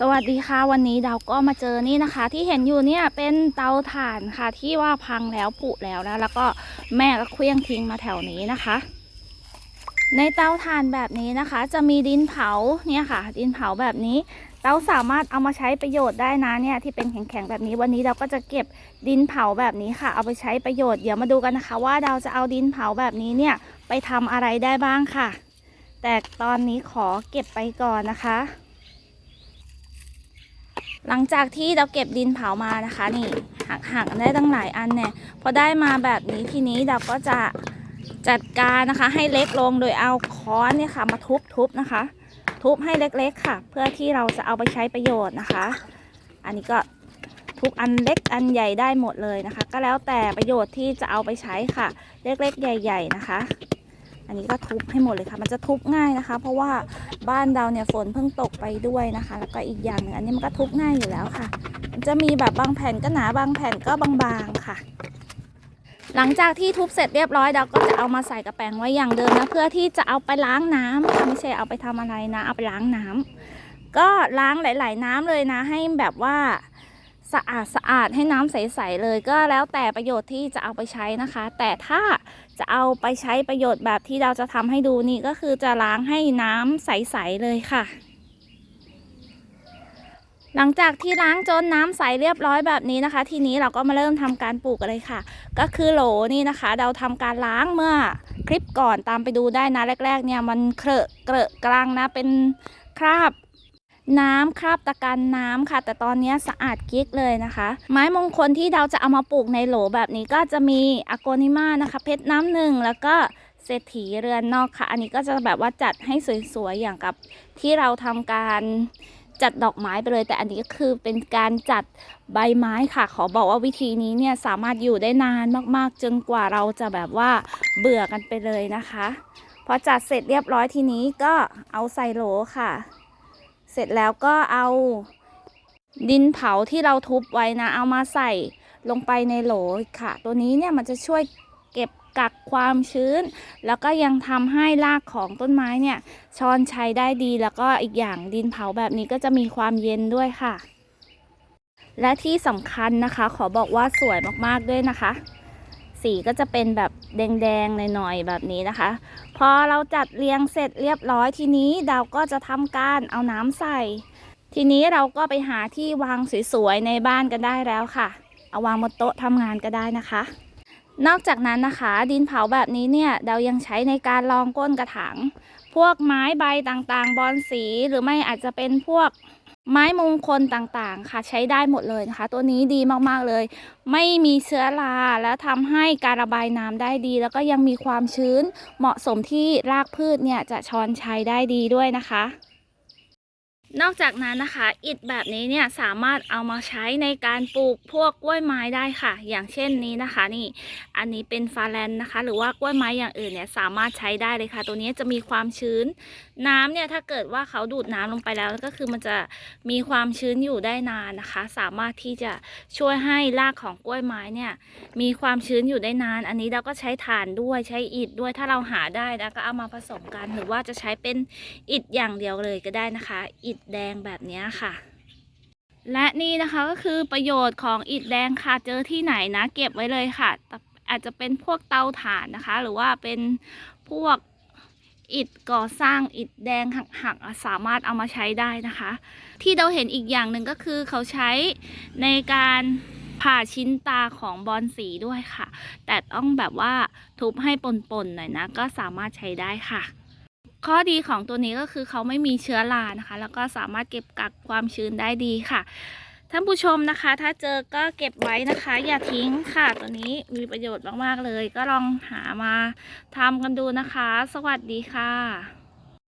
สวัสดีค่ะวันนี้เราก็มาเจอนี่นะคะ ที่เห็นอยู่เนี่ยเป็นเตาถ่านค่ะที่ว่าพังแล้วผุแล้วนะแล้วก็แม่ก็เคลี้ยงทิ้งมาแถวนี้นะคะ ในเตาถ่านแบบนี้นะคะ จะมีดินเผาเนี่ยค่ะ ดินเผาแบบนี้เราสามารถเอามาใช้ประโยชน์ได้นะเนี่ยที่เป็นแข็งๆแบบนี้วันนี้เราก็จะเก็บดินเผาแบบนี้ค่ะ เอาไปใช้ประโยชน์เดี๋ยวมาดูกันนะคะ ว่าเราจะเอาดินเผาแบบนี้เนี่ยไปทำอะไรได้บ้างค่ะ แต่ตอนนี้ขอเก็บไปก่อนนะคะ หลังจากที่เราเก็บดินเผามานะคะนี่หักหักๆได้ตั้งหลายอันเนี่ยพอได้มาแบบนี้ทีนี้เราก็จะจัดการนะคะให้เล็กลงโดยเอาค้อนเนี่ยค่ะมาทุบๆนะคะ ทุบให้เล็กๆค่ะ เพื่อที่เราจะเอาไปใช้ประโยชน์นะคะ อันนี้ก็ทุกอันเล็กอันใหญ่ได้หมดเลยนะคะ ก็แล้วแต่ประโยชน์ที่จะเอาไปใช้ค่ะ เล็กๆ ใหญ่ ๆ นะคะ อันนี้ก็ทุบให้หมดเลยค่ะ มันจะทุบง่ายนะคะ เพราะว่าบ้านเราเนี่ยฝนเพิ่งตกไปด้วยนะคะ แล้วก็อีกอย่างหนึ่งอันนี้มันก็ทุบง่ายอยู่แล้วค่ะ มันจะมีแบบบางแผ่นก็หนาบางแผ่นก็บางๆค่ะ หลังจากที่ทุบเสร็จเรียบร้อยเราก็จะเอามาใส่กระแป้งไว้อย่างเดิมนะเพื่อที่จะเอาไปล้างน้ำค่ะไม่ใช่เอาไปทำอะไรนะ เอาไปล้างน้ำก็ล้างหลาย ๆ น้ำเลยนะ ให้แบบว่า สะอาดสะอาดให้น้ำใสๆเลยก็แล้วแต่ประโยชน์ที่จะเอาไปใช้นะคะ แต่ถ้าจะเอาไปใช้ประโยชน์แบบที่เราจะทำให้ดูนี่ก็คือจะล้างให้น้ำใสๆเลยค่ะ หลังจากที่ล้างจนน้ำใสเรียบร้อยแบบนี้นะคะ ทีนี้เราก็มาเริ่มทำการปลูกกันเลยค่ะ ก็คือโหลนี่นะคะ เราทำการล้างเมื่อคลิปก่อนตามไปดูได้นะแรก ๆ เนี่ยมันเครอะเกรอะกลางนะเป็นคราบ น้ำคราบตะกันน้ำค่ะ แต่ตอนนี้สะอาดกิ๊กเลยนะคะ ไม้มงคลที่เราจะเอามาปลูกในโหลแบบนี้ก็จะมีอโกนิมานะคะ เพชรน้ำหนึ่งแล้วก็เศรษฐีเรือนนอกค่ะ อันนี้ก็จะแบบว่าจัดให้สวยๆอย่างกับที่เราทำการจัดดอกไม้ไปเลย แต่อันนี้ก็คือเป็นการจัดใบไม้ค่ะ ขอบอกว่าวิธีนี้เนี่ยสามารถอยู่ได้นานมากๆ จนกว่าเราจะแบบว่าเบื่อกันไปเลยนะคะพอจัดเสร็จเรียบร้อยทีนี้ก็เอาใส่โหลค่ะ เสร็จแล้วก็เอาดินเผาที่เราทุบไว้นะ เอามาใส่ลงไปในโหลค่ะ ตัวนี้เนี่ยมันจะช่วยเก็บกักความชื้น แล้วก็ยังทำให้รากของต้นไม้เนี่ยชอนชัยได้ดี แล้วก็อีกอย่างดินเผาแบบนี้ก็จะมีความเย็นด้วยค่ะ และที่สำคัญนะคะ ขอบอกว่าสวยมากๆด้วยนะคะ สีก็จะเป็นแบบแดงๆหน่อยๆแบบนี้นะคะ พอเราจัดเรียงเสร็จเรียบร้อยทีนี้เราก็จะทำการเอาน้ำใส่ ทีนี้เราก็ไปหาที่วางสวยๆในบ้านกันได้แล้วค่ะ เอาวางบนโต๊ะทำงานก็ได้นะคะ นอกจากนั้นนะคะ ดินเผาแบบนี้เนี่ยเรายังใช้ในการรองก้นกระถางพวกไม้ใบต่างๆ บอนสีหรือไม่อาจจะเป็นพวก ไม้มงคลต่างๆ ค่ะใช้ได้หมดเลยนะคะ ตัวนี้ดีมากๆเลย ไม่มีเชื้อราแล้วทำให้การระบายน้ำได้ดี แล้วก็ยังมีความชื้นเหมาะสมที่รากพืชเนี่ยจะช้อนใช้ได้ดีด้วยนะคะ นอกจากนั้นนะคะ อิฐแบบนี้เนี่ยสามารถเอามาใช้ในการปลูกพวกกล้วยไม้ได้ค่ะ อย่างเช่นนี้นะคะ นี่อันนี้เป็นฟาแลนนะคะ หรือว่ากล้วยไม้อย่างอื่นเนี่ยสามารถใช้ได้เลยค่ะ ตัวนี้จะมีความชื้น น้ำเนี่ยถ้าเกิดว่าเขาดูดน้ำลงไปแล้วก็คือมันจะมีความชื้นอยู่ได้นานนะคะ สามารถที่จะช่วยให้รากของกล้วยไม้เนี่ยมีความชื้นอยู่ได้นาน อันนี้เราก็ใช้ถ่านด้วยใช้อิฐด้วยถ้าเราหาได้นะก็เอามาผสมกัน หรือว่าจะใช้เป็นอิฐอย่างเดียวเลยก็ได้นะคะ อิฐแดงแบบนี้ค่ะ และนี่นะคะก็คือประโยชน์ของอิฐแดงค่ะ เจอที่ไหนนะเก็บไว้เลยค่ะ อาจจะเป็นพวกเตาถ่านนะคะ หรือว่าเป็นพวกอิฐก่อสร้างอิฐแดงหักๆสามารถเอามาใช้ได้นะคะ ที่เราเห็นอีกอย่างหนึ่งก็คือเขาใช้ในการผ่าชิ้นตาของบอนสีด้วยค่ะ แต่ต้องแบบว่าทุบให้ปนๆหน่อยนะ ก็สามารถใช้ได้ค่ะ ข้อดีของตัวนี้ก็คือเขาไม่มีเชื้อรานะคะ แล้วก็สามารถเก็บกักความชื้นได้ดีค่ะท่านผู้ชมนะคะ ถ้าเจอก็เก็บไว้นะคะ อย่าทิ้งค่ะ ตัวนี้มีประโยชน์มาก ๆ เลย ก็ลองหามาทำกันดูนะคะ สวัสดีค่ะ